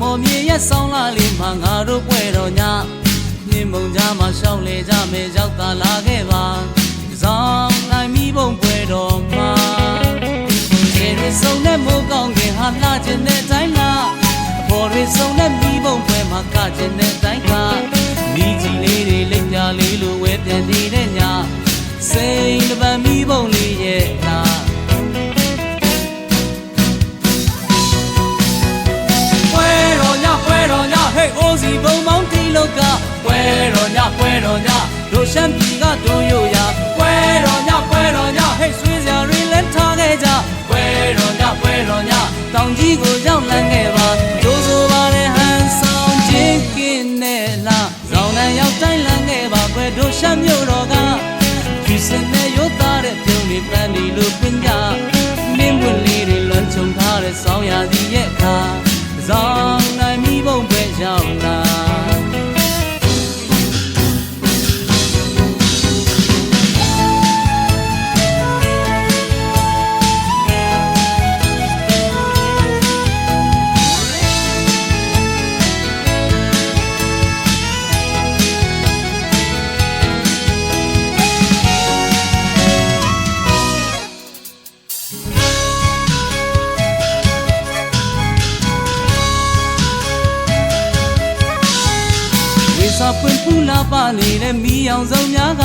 တောင်ပေါ်မြေရဲ့ဆောင်းလာလေးမှာငါတို့ပွဲတော်ညနှင်းမုံကြားမှာရှောင်းလေကြမယ်ရောက်သာလာခဲ့ပါဇောင်းနိုင်မိဘုံပွဲတော်မှာခြေရစုံနဲ့မိုးကောင်းခင်ဟာလှခြင်းတဲ့တိုင်းလားအဖော်ရစုံနဲ့မိဘုံပွဲမှာကခြင်းတဲ့တိုင်းကမိကြီးလေးတွေလက်ပြလေးလိုဝဲပြန်နေတဲ့ညစိန်တပံမိဘုံလေးရဲ့ ကပွဲတော်ညပွဲတော်ညတို့ရှမ်းပြည်ကတို့ရိုရပွဲတော်ညပွဲတော်ညဟေးဆွေးစရာတွေလည်းထားခဲ့ကြပွဲတော်ညပွဲတော်ညတောင်ကြီးကိုရောက်လန်းခဲ့ပါဒိုးဆိုပါတဲ့ဟန်ဆောင်ချင်းကင်းနဲ့လာဇောင်းနဲ့ရောက်တိုင်းလန်းခဲ့ပါပွဲတို့ရှမ်းမြို့တော်ကဖြူစင်နဲ့ရိုးသားတဲ့ပြုံးလေးပန်းဒီလိုပင်ကြမင်းပွင့်လေးတွေလွန်ချုံထားတဲ့ဆောင်းရာသီရဲ့အခါဇောင်း နေတဲ့မိအောင်စုံများက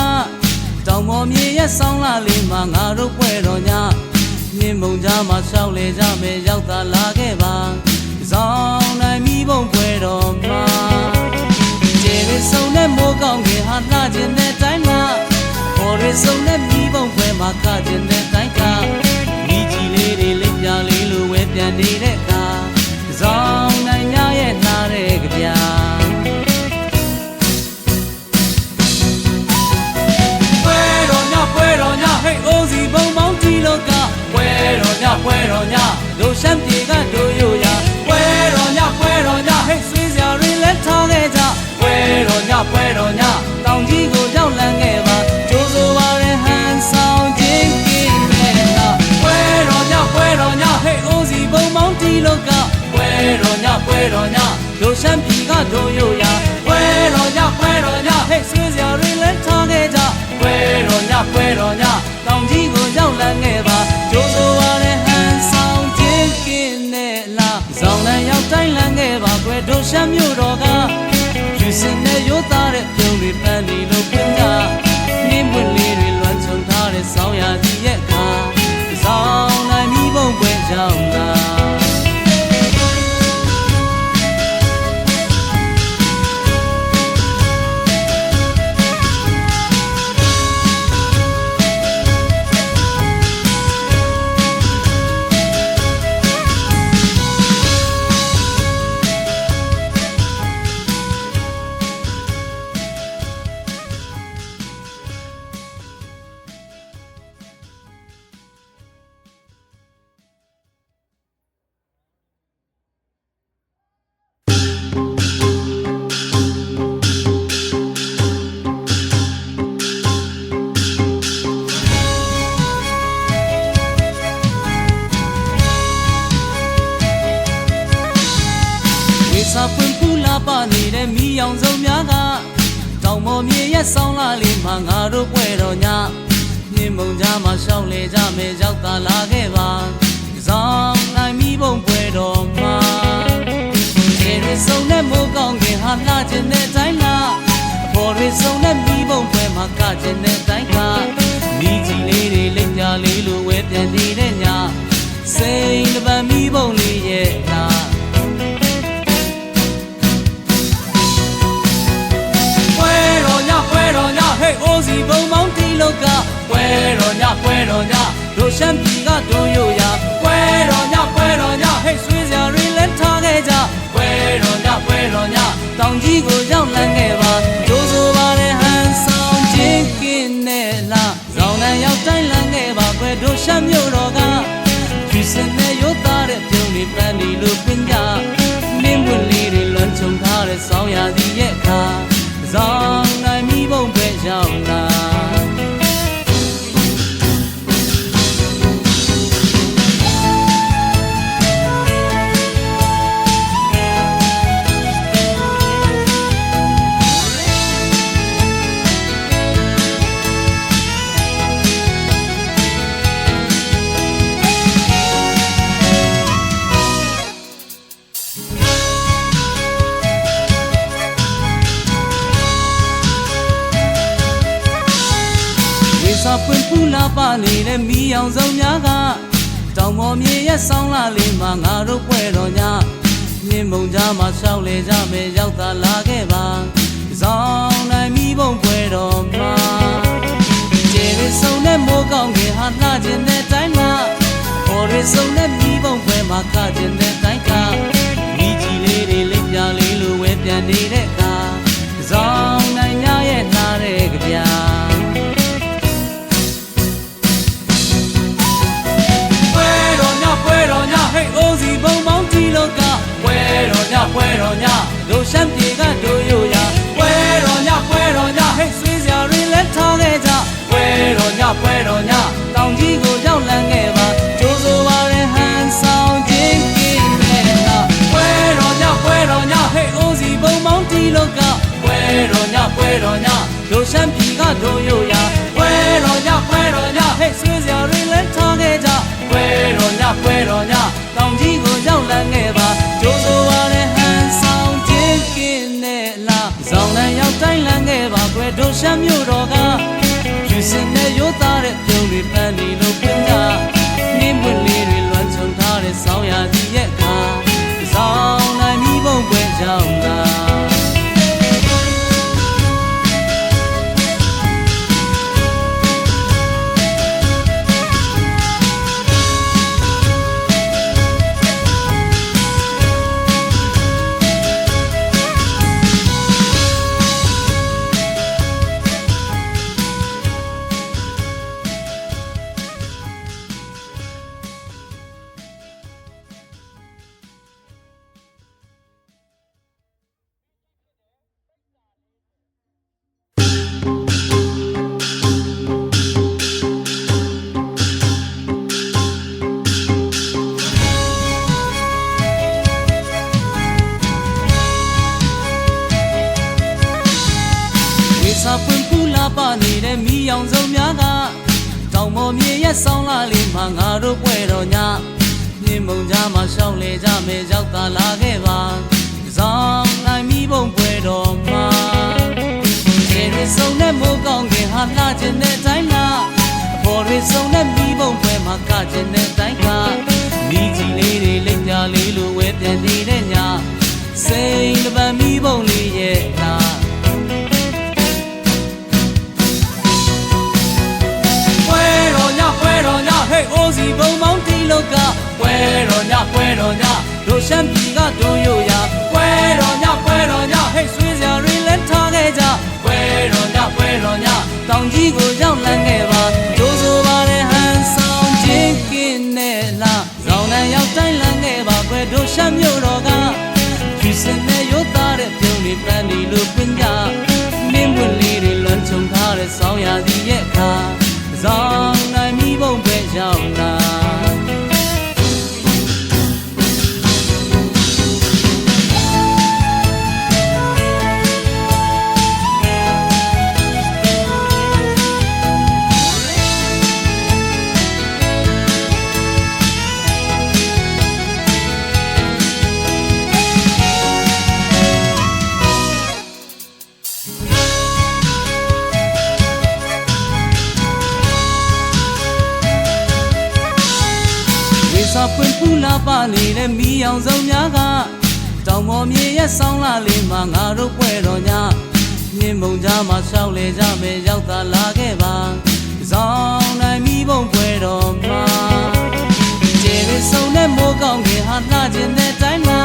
တောင်ပေါ်မြေရဲ့ဆောင်းလာလေးမှာငါတို့ပွဲတော်ညမြင်းမုံကြားမှာရှောက်လေကြမယ်ရောက်သာလာခဲ့ပါဇောင်းနိုင်မိဘုံပွဲတော်မှာခြေရစုံနဲ့မိုးကောင်းခင်ဟာလှခြင်းတဲ့တိုင်းမှာပေါ်ရစုံနဲ့မိဘုံပွဲမှာကခြ တို့ရိုရပွဲတော်ညပွဲတော်ညဟေးဆွေးစရာတွေလည်းထားခဲ့ကြပွဲတော်ညပွဲတော်ညတောင်ကြီးကိုရောက်လန်းခဲ့ပါကျိုးဆိုပါတဲ့ဟန်ဆောင်ခြင်းကင်းနဲ့လာဇောင်းလန်းရောက်တိုင်းလန်းခဲ့ပါကွယ်တို့ရှမ်းမြို့တော်ကယူစင် အောင်စုံများကတောင်ပေါ်မြေရဲ့ဆောင်းလာလေးမှာငါတို့ပွဲတော်ညနှင်းမုံကြားမှာရှောင်းလေကြမယ်ရောက်သာလာခဲ့ပါဇောင်းနိုင်မိဘုံပွဲတော်မှာခြေရစုံနဲ့မိုးကောင်းခင်ဟာလှခြင်းတဲ့တိုင်းလားအဖော်ရစုံနဲ့မိဘုံပွဲမှာကခြင်း တော်ညပွဲတော်ညတို့ရှမ်းပြည်ကတို့ရိုရပွဲတော်ညပွဲတော်ညဟေးဆွေးစရာတွေလည်းထားခဲ့ကြပွဲတော်ညပွဲတော်ညတောင်ကြီးကိုရောက်လန်းခဲ့ပါဒိုးဆိုပါတဲ့ဟန်ဆောင်ချင်းကင်းနဲ့လာဇောင်းနဲ့ရောက်တိုင်းလန်းခဲ့ပါပွဲတို့ရှမ်းမြို့တော်က ပူလာပနေတဲ့မီးအောင်စုံများကတောင်ပေါ်မြေရဲ့ဆောင်းလာလေးမှာငါတို့ပွဲတော်ညမြင်းမုံကြားမှာရှောက်လေကြမယ်ရောက်သာလာခဲ့ပါဇောင်းနိုင်မီးပုံပွဲတော်မှာကျေရဆုံတဲ့မိုးကောင်းကင်ဟာလှခြင်းတဲ့တိုင်းမှာပေါ်ရဆုံတဲ့ တော်ညတို့ရှမ်းပြေကတို့ရိုရပွဲတော်ညပွဲတော်ညဟဲ့ဆွေးစရာတွေလက်ထားခဲ့ကြပွဲတော်ညပွဲတော်ညတောင်ကြီးကိုရောက်လန်းခဲ့ပါကြိုးစိုးပါတဲ့ဟန်ဆောင်ခြင်းကင်းနဲ့လားပွဲတော်ညပွဲတော်ညဟဲ့အိုးစီဘုံပေါင်းကြီးလောကပွဲတော်ညပွဲတော်ညတို့ရှမ်းပြေကတို့ရိုရပွဲတော်ညပွဲတော်ညဟဲ့ဆွေးစရာတွေလက်ထားခဲ့ကြပွဲတော်ညပွဲတော်ညတောင်ကြီးကိုရောက်လန်းခဲ့ ရှမ်းမြို့တော်ကယူစင်နဲ့ရိုးသားတဲ့ပြုံးတွေပန်းလီလို့ပြင်ကြနင်းပွင့်လေးတွေလွမ်းချုံထားတဲ့ဆောင်းရာသီရဲ့အခါဇောင်းနိုင်မိဘုံပွဲကြောင်းလား စာပွင့်ပူလာပနေတဲ့မီးအောင်စုံများကတောင်ပေါ်မြေရဲ့ဆောင်းလာလေးမှာငါတို့ပွဲတော်ညမြင်းမုံကြားမှာရှောက်လေကြမယ်ရောက်သာလာခဲ့ပါဇောင်းနိုင်မီးပုံပွဲတော်မှာခြေရစုံနဲ့မိုးကောင်းကင်ဟာလှခြင်းတဲ့တိုင်းလားအပေါ်ရစုံနဲ့မီးပုံပွဲမှာကခြင်းတဲ့တိုင်းကမိကြီးလေးတွေလက်ပြလေးလိုဝဲပြန်နေတဲ့ညစိန်တပံမီးပုံလေးရဲ့ ကပွဲတော်ညပွဲတော်ညတို့ရှမ်းပြည်ကတို့ရိုရပွဲတော်ညပွဲတော်ညဟဲ့ဆွေးစရာတွေလက်ထားခဲ့ကြပွဲတော်ညပွဲတော်ညတောင်ကြီးကိုရောက်လန်းခဲ့ပါဒိုးဆိုပါတဲ့ဟန်ဆောင်ခြင်းကင်းနဲ့လားဇောင်းနဲ့ရောက်တိုင်းလန်းခဲ့ပါပွဲတို့ရှမ်းမြို့တော်ကဖြူစင်နဲ့ရိုးသားတဲ့ပြုံးတွေပန်းဒီလိုပင်ကြမင်းပွင့်လေးတွေလွမ်းချုံထားတဲ့ဆောင်းရာသီရဲ့အခါဇောင်းနိုင်မိဘုံပဲရောက် စာပွင့်ပူလာပနေတဲ့မီးအောင်စုံများကတောင်ပေါ်မြေရဲ့ဆောင်းလာလေးမှာငါတို့ပွဲတော်ညမြင်းမုံကြားမှာရှောက်လေကြမယ်ရောက်သာလာခဲ့ပါဇောင်းနိုင်မီးဘုံပွဲတော်မှာကျေရဆုံတဲ့မိုးကောင်းကင်ဟာလှခြင်းတဲ့တိုင်းမှာ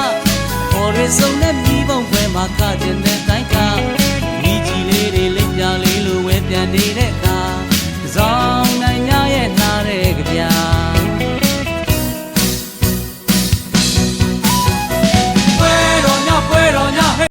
ပေါ်ရဆုံတဲ့မီးဘုံပွဲမှာကခြင်း